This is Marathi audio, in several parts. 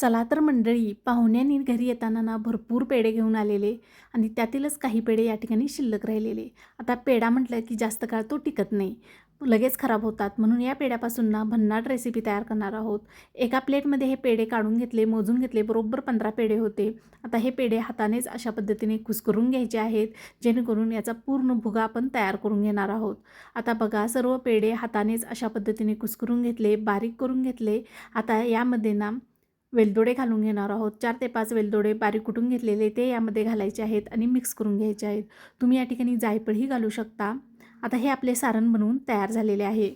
चला तर मंडळी पाहुण्यांनी घरी येताना ना भरपूर पेढे घेऊन आलेले आणि त्यातीलच काही पेढे या ठिकाणी शिल्लक राहिलेले. आता पेढा म्हटलं की जास्त काळ तो टिकत नाही. लगेच खराब होतात. म्हणून या पेढ्यापासून ना भन्नाट रेसिपी तयार करणार आहोत. एका प्लेटमध्ये हे पेढे काढून घेतले मोजून घेतले बरोबर पंधरा पेढे होते. आता हे पेढे हातानेच अशा पद्धतीने कुस्करून घ्यायचे आहेत जेणेकरून याचा पूर्ण भुगा आपण तयार करून घेणार आहोत. आता बघा सर्व पेढे हातानेच अशा पद्धतीने कुस्करून घेतले बारीक करून घेतले. आता यामध्ये ना वेलदोडे घालून घेणार आहोत. चार ते पाच वेलदोडे बारीक कुटून घेतलेले ते यामध्ये घालायचे आहेत आणि मिक्स करून घ्यायचे आहेत. तुम्ही या ठिकाणी जायफळही घालू शकता. आता हे आपले सारण बनवून तयार झालेले आहे.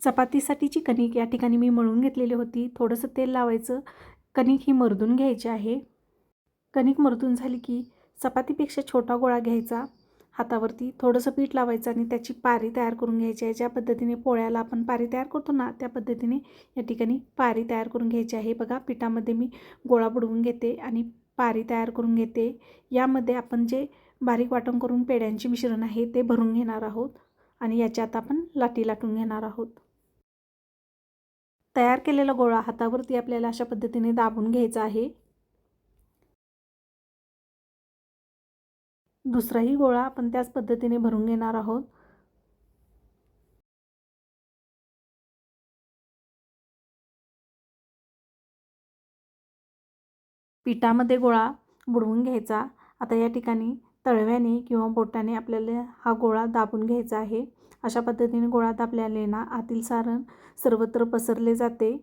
चपातीसाठीची कणिक या ठिकाणी मी मळून घेतलेली होती. थोडंसं तेल लावायचं. कणिक ही मरदून घ्यायची आहे. कणिक मरदून झाली की चपातीपेक्षा छोटा गोळा घ्यायचा. हातावरती थोडंसं पीठ लावायचं आणि त्याची पारी तयार करून घ्यायची आहे. ज्या पद्धतीने पोळ्याला आपण पारी तयार करतो ना त्या पद्धतीने या ठिकाणी पारी तयार करून घ्यायची आहे. बघा पिठामध्ये मी गोळा बुडवून घेते आणि पारी तयार करून घेते. यामध्ये आपण जे बारीक वाटण करून पेड्यांचे मिश्रण आहे ते भरून घेणार आहोत आणि याच्यात आपण लाटी लाटून घेणार आहोत. तयार केलेला गोळा हातावरती आपल्याला अशा पद्धतीने दाबून घ्यायचा आहे. दुसराही गोळा आपण त्याच पद्धतीने भरून घेणार आहोत. पिठामध्ये गोळा बुडवून घ्यायचा. आता या ठिकाणी तळव्याने किंवा बोटाने आपल्याला हा गोळा दाबून घ्यायचा आहे. अशा पद्धतीने गोळा दाबल्याने ना आतील सारण सर्वत्र पसरले जाते.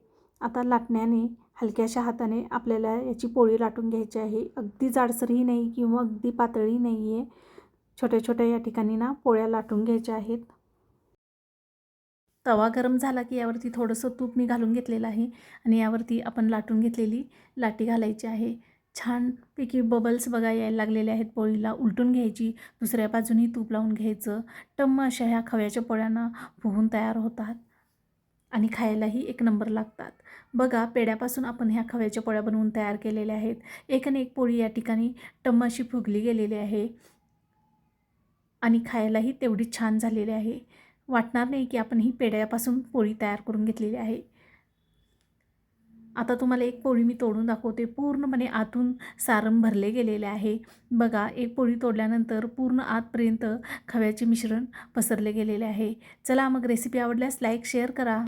आता लाटण्याने हलक्याशा हाताने आपल्याला याची पोळी लाटून घ्यायची आहे. अगदी जाडसरही नाही किंवा अगदी पातळी नाही आहे छोट्या छोट्या या ठिकाणी ना पोळ्या लाटून घ्यायच्या आहेत. तवा गरम झाला की यावरती थोडंसं तूप मी घालून घेतलेलं आहे आणि यावरती आपण लाटून घेतलेली लाटी घालायची आहे. छानपैकी बबल्स बघा यायला लागलेले आहेत पोळीला. उलटून घ्यायची दुसऱ्या बाजूनी तूप लावून घ्यायचं. टम्म अशा ह्या खव्याच्या पोळ्यांना फुगून तयार होतात. आणि खायलाही एक नंबर लागतात. बघा पेड्यापासून आपण ह्या खव्याच्या पोळ्या बनवून तयार केलेल्या आहेत. एक आणि एक पोळी या ठिकाणी टम्माशी फुगली गेलेली आहे आणि खायलाही तेवढी छान झालेली आहे. वाटणार नाही की आपण ही पेड्यापासून पोळी तयार करून घेतलेली आहे. आता तुम्हाला एक पोळी मी तोडून दाखवते. पूर्णपणे आतून सारम भरले गेलेले आहे. बघा एक पोळी तोडल्यानंतर पूर्ण आतपर्यंत खव्याचे मिश्रण पसरले गेलेले आहे. चला मग रेसिपी आवडल्यास लाईक शेअर करा.